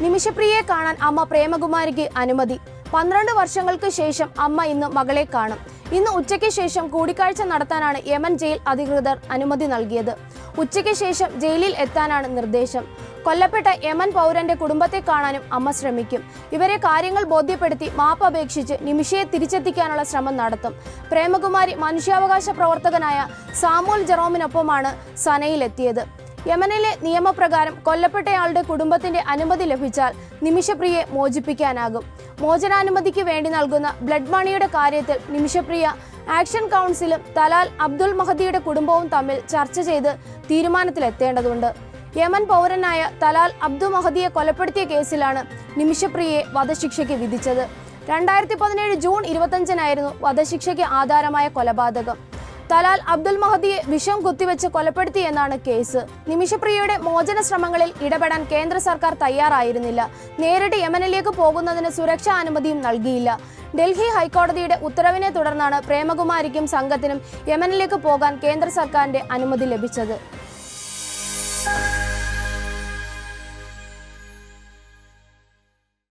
നിമിഷപ്രിയയെ കാണാൻ അമ്മ പ്രേമകുമാരിക്ക് അനുമതി. പന്ത്രണ്ട് വർഷങ്ങൾക്ക് ശേഷം അമ്മ ഇന്ന് മകളെ കാണും. ഇന്ന് ഉച്ചയ്ക്ക് ശേഷം കൂടിക്കാഴ്ച നടത്താനാണ് യമൻ ജയിൽ അധികൃതർ അനുമതി നൽകിയത്. ഉച്ചയ്ക്ക് ശേഷം ജയിലിൽ എത്താനാണ് നിർദ്ദേശം. കൊല്ലപ്പെട്ട യമൻ പൗരന്റെ കുടുംബത്തെ കാണാനും അമ്മ ശ്രമിക്കും. ഇവരെ കാര്യങ്ങൾ ബോധ്യപ്പെടുത്തി മാപ്പ് അപേക്ഷിച്ച് നിമിഷയെ തിരിച്ചെത്തിക്കാനുള്ള ശ്രമം നടത്തും. പ്രേമകുമാരി മനുഷ്യാവകാശ പ്രവർത്തകനായ സാമുൽ ജെറോമിനൊപ്പമാണ് സനയിലെത്തിയത്. യമനിലെ നിയമപ്രകാരം കൊല്ലപ്പെട്ടയാളുടെ കുടുംബത്തിന്റെ അനുമതി ലഭിച്ചാൽ നിമിഷപ്രിയയെ മോചിപ്പിക്കാനാകും. മോചനാനുമതിക്ക് വേണ്ടി നൽകുന്ന ബ്ലഡ് മണിയുടെ കാര്യത്തിൽ നിമിഷപ്രിയ ആക്ഷൻ കൗൺസിലും തലാൽ അബ്ദുൾ മഹദിയുടെ കുടുംബവും തമ്മിൽ ചർച്ച ചെയ്ത് തീരുമാനത്തിലെത്തേണ്ടതുണ്ട്. യമൻ പൗരനായ തലാൽ അബ്ദു മഹദിയെ കൊലപ്പെടുത്തിയ കേസിലാണ് നിമിഷപ്രിയയെ വധശിക്ഷയ്ക്ക് വിധിച്ചത്. രണ്ടായിരത്തി പതിനേഴ് ജൂൺ ഇരുപത്തഞ്ചിനായിരുന്നു വധശിക്ഷയ്ക്ക് ആധാരമായ കൊലപാതകം. തലാൽ അബ്ദുൽ മഹദിയെ വിഷം കുത്തിവെച്ച് കൊലപ്പെടുത്തി എന്നാണ് കേസ്. നിമിഷപ്രിയയുടെ മോചന ശ്രമങ്ങളിൽ ഇടപെടാൻ കേന്ദ്ര സർക്കാർ തയ്യാറായിരുന്നില്ല. നേരിട്ട് യമനിലേക്ക് പോകുന്നതിന് സുരക്ഷാ അനുമതിയും നൽകിയില്ല. ഡൽഹി ഹൈക്കോടതിയുടെ ഉത്തരവിനെ തുടർന്നാണ് പ്രേമകുമാരിക്കും സംഘത്തിനും യമനിലേക്ക് പോകാൻ കേന്ദ്ര സർക്കാരിന്റെ അനുമതി ലഭിച്ചത്.